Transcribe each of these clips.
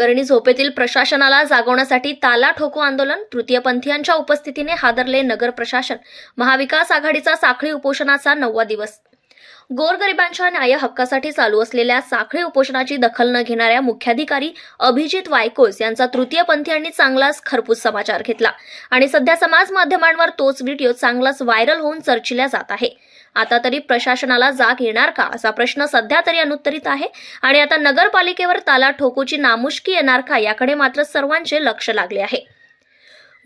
प्रकरणी झोपेतील प्रशासनाला जागवण्यासाठी ताला ठोको आंदोलन तृतीयपंथीयांच्या उपस्थितीने हादरले नगर प्रशासन. महाविकास आघाडीचा साखळी उपोषणाचा नववा दिवस. गोरगरिबांच्या न्याय हक्कासाठी चालू असलेल्या साखळी उपोषणाची दखल न घेणाऱ्या मुख्याधिकारी अभिजित वायकोस यांचा तृतीयपंथीयांनी चांगलाच खरपूस समाचार घेतला. आणि सध्या समाज माध्यमांवर तोच व्हिडिओ चांगलाच व्हायरल होऊन चर्चिला जात आहे. आता तरी प्रशासनाला जाग येणार का? असा प्रश्न सध्या तरी अनुत्तरित आहे. आणि आता नगरपालिकेवर ताला ठोकूची नामुष्की येणार का? याकडे मात्र सर्वांचे लक्ष लागले आहे.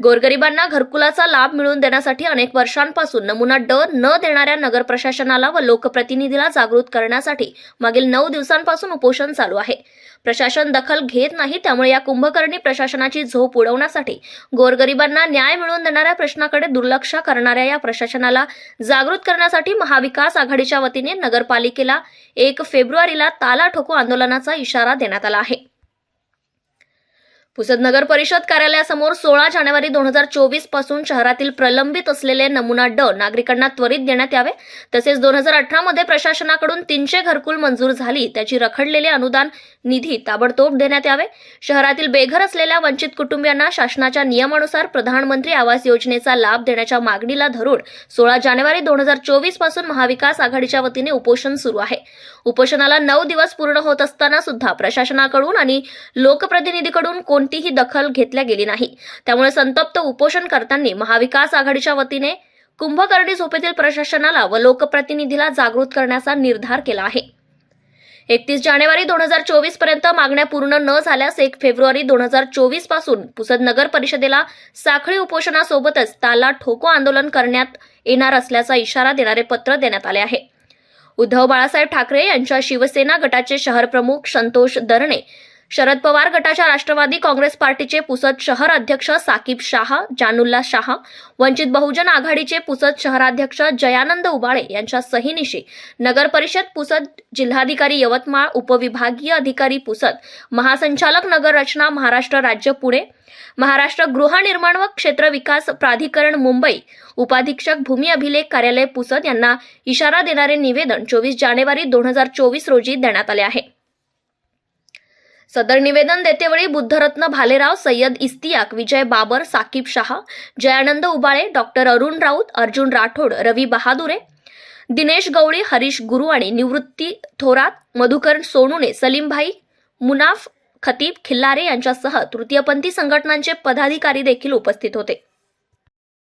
गोरगरिबांना घरकुलाचा लाभ मिळवून देण्यासाठी अनेक वर्षांपासून नमुना ड न देणाऱ्या नगर प्रशासनाला व लोकप्रतिनिधीला जागृत करण्यासाठी मागील नऊ दिवसांपासून उपोषण चालू आहे. प्रशासन दखल घेत नाही त्यामुळे या कुंभकर्णी प्रशासनाची झोप उडवण्यासाठी गोरगरिबांना न्याय मिळवून देणाऱ्या प्रश्नाकडे दुर्लक्ष करणाऱ्या या प्रशासनाला जागृत करण्यासाठी महाविकास आघाडीच्या वतीने नगरपालिकेला एक फेब्रुवारीला ताला ठोको आंदोलनाचा इशारा देण्यात आला आहे. पुसद नगर परिषद कार्यालयासमोर सोळा जानेवारी दोन हजार चोवीसपासून शहरातील प्रलंबित असलेले नमुना ड नागरिकांना त्वरित देण्यात यावे. तसेच दोन हजार अठरामध्ये प्रशासनाकडून तीनशे घरकुल मंजूर झाली. त्याची रखडलेले अनुदान निधी ताबडतोब देण्यात यावे. शहरातील बेघर असलेल्या वंचित कुटुंबियांना शासनाच्या नियमानुसार प्रधानमंत्री आवास योजनेचा लाभ देण्याच्या मागणीला धरून सोळा जानेवारी दोन हजार चोवीसपासून महाविकास आघाडीच्या वतीने उपोषण सुरू आहे. उपोषणाला नऊ दिवस पूर्ण होत असताना सुद्धा प्रशासनाकडून आणि लोकप्रतिनिधीकडून कोण कोणतीही दखल घेतल्या गेली नाही. त्यामुळे संतप्त उपोषणकर्त्यांनी महाविकास आघाडीच्या वतीने कुंभकर्णी झोपेतील प्रशासनाला व लोकप्रतिनिधीला जागृत करण्याचा निर्धार केला आहे. एकतीस जानेवारी दोन हजार चोवीसपर्यंत मागण्या पूर्ण न झाल्यास एक फेब्रुवारी दोन हजार चोवीसपासून पुसद नगर परिषदेला साखळी उपोषणासोबतच ताला ठोको आंदोलन करण्यात येणार असल्याचा इशारा देणारे पत्र देण्यात आले आहे. उद्धव बाळासाहेब ठाकरे यांच्या शिवसेना गटाचे शहर प्रमुख संतोष दरणे शरद पवार गटाच्या राष्ट्रवादी काँग्रेस पार्टीचे पुसद शहर अध्यक्ष साकीब शाह जानुल्ला शाह वंचित बहुजन आघाडीचे पुसद शहराध्यक्ष जयानंद उबाळे यांच्या सहीनिशी नगर परिषद पुसद जिल्हाधिकारी यवतमाळ उपविभागीय अधिकारी पुसद महासंचालक नगर रचना महाराष्ट्र राज्य पुणे महाराष्ट्र गृहनिर्माण व क्षेत्र विकास प्राधिकरण मुंबई उपाधीक्षक भूमी अभिलेख कार्यालय पुसद यांना इशारा देणारे निवेदन चोवीस जानेवारी दोन हजार चोवीस रोजी देण्यात आले आहे. सदर निवेदन देतेवेळी बुद्धरत्न भालेराव सय्यद इस्तियाक विजय बाबर साकीब शहा जयानंद उबाळे डॉक्टर अरुण राऊत अर्जुन राठोड रवी बहादुरे दिनेश गवळी हरीश गुरु आणि निवृत्ती थोरात मधुकर सोनूने सलीमभाई मुनाफ खतीब खिल्लारे यांच्यासह तृतीयपंथी संघटनांचे पदाधिकारी देखील उपस्थित होते.